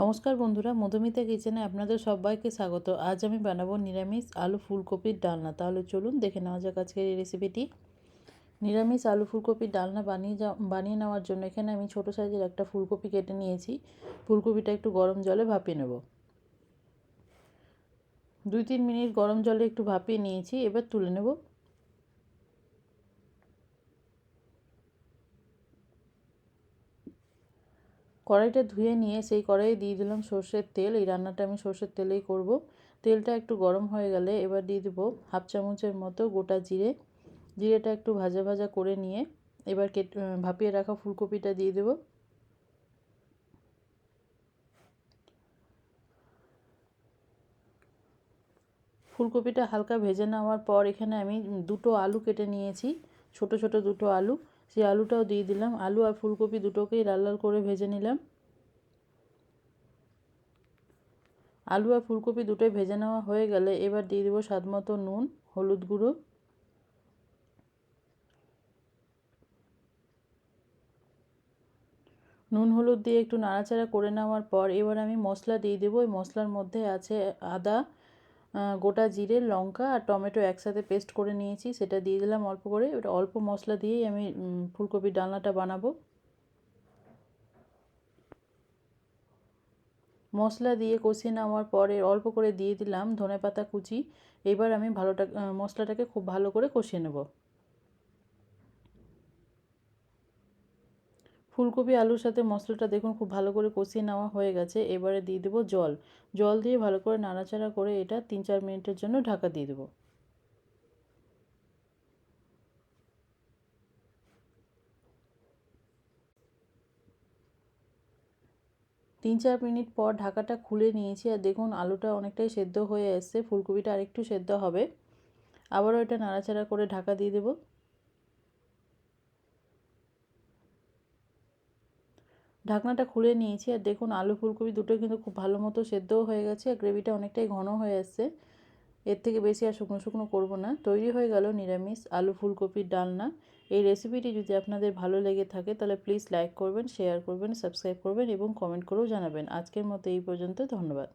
নমস্কার বন্ধুরা, মধুমিতা কিচেনে আপনাদের সবাইকে স্বাগত। আজ আমি বানাবো নিরামিষ আলু ফুলকপির ডালনা। তাহলে চলুন দেখে নেওয়া যাক আজকের এই রেসিপিটি নিরামিষ আলু ফুলকপির ডালনা বানিয়ে যা বানিয়ে নেওয়ার জন্য এখানে আমি ছোটো সাইজের একটা ফুলকপি কেটে নিয়েছি। ফুলকপিটা একটু গরম জলে ভাপিয়ে নেব। দুই তিন মিনিট গরম জলে একটু ভাপিয়ে নিয়েছি। এবার তুলে নেব কড়াইটা ধুয়ে নিয়ে সেই কড়াইয়ে দিয়ে দিলাম সর্ষের তেল। এই রান্নাটা আমি সর্ষের তেলেই করব। তেলটা একটু গরম হয়ে গেলে এবার দিয়ে দেবো হাফ চামচের মতো গোটা জিরে। জিরেটা একটু ভাজা ভাজা করে নিয়ে এবার কেটে ভাপিয়ে রাখা ফুলকপিটা দিয়ে দেবো। ফুলকপিটা হালকা ভেজে নেওয়ার পর এখানে আমি দুটো আলু কেটে নিয়েছি, ছোট ছোট দুটো আলু। সেই আলুটাও দিয়ে দিলাম। আলু আর ফুলকপি দুটোকেই লাল লাল করে ভেজে নিলাম। আলু আর ফুলকপি দুটোই ভেজে নেওয়া হয়ে গেলে এবার দিয়ে দেবো স্বাদ মতো নুন, হলুদ গুঁড়ো। নুন, হলুদ দিয়ে একটু নাড়াচাড়া করে নেওয়ার পর এবার আমি মশলা দিয়ে দেবো। ওই মশলার মধ্যে আছে আদা গোটা জিরে, লঙ্কা আর টমেটো একসাথে পেস্ট করে নিয়েছি। সেটা দিয়ে দিলাম অল্প করে। ওটা অল্প মশলা দিয়েই আমি ফুলকপির ডালনাটা বানাবো। মশলা দিয়ে কষিয়ে নেওয়ার পরে অল্প করে দিয়ে দিলাম ধনে পাতা কুচি। এবার আমি ভালোটা মশলাটাকে খুব ভালো করে কষিয়ে নেব। ফুলকপি, আলুর সাথে মশলাটা দেখুন খুব ভালো করে কষিয়ে নেওয়া হয়ে গেছে। এবারে দিয়ে দেবো জল। জল দিয়ে ভালো করে নাড়াচাড়া করে এটা তিন চার মিনিটের জন্য ঢাকা দিয়ে দেবো। তিন চার মিনিট পর ঢাকাটা খুলে নিয়েছি আর দেখুন আলুটা অনেকটাই সেদ্ধ হয়ে এসছে, ফুলকপিটা আরেকটু সেদ্ধ হবে। আবারও এটা নাড়াচাড়া করে ঢাকা দিয়ে দেবো। ঢাকনাটা খুলে নিয়েছি আর দেখুন আলু ফুলকপি দুটো কিন্তু খুব ভালো মতো সেদ্ধও হয়ে গেছে আর গ্রেভিটা অনেকটাই ঘন হয়ে আসছে। এর থেকে বেশি আর শুকনো শুকনো করব না। তৈরি হয়ে গেল নিরামিষ আলু ফুলকপির ডালনা। এই রেসিপিটি যদি আপনাদের ভালো লেগে থাকে তাহলে প্লিজ লাইক করবেন, শেয়ার করবেন, সাবস্ক্রাইব করবেন এবং কমেন্ট করেও জানাবেন। আজকের মতো এই পর্যন্ত, ধন্যবাদ।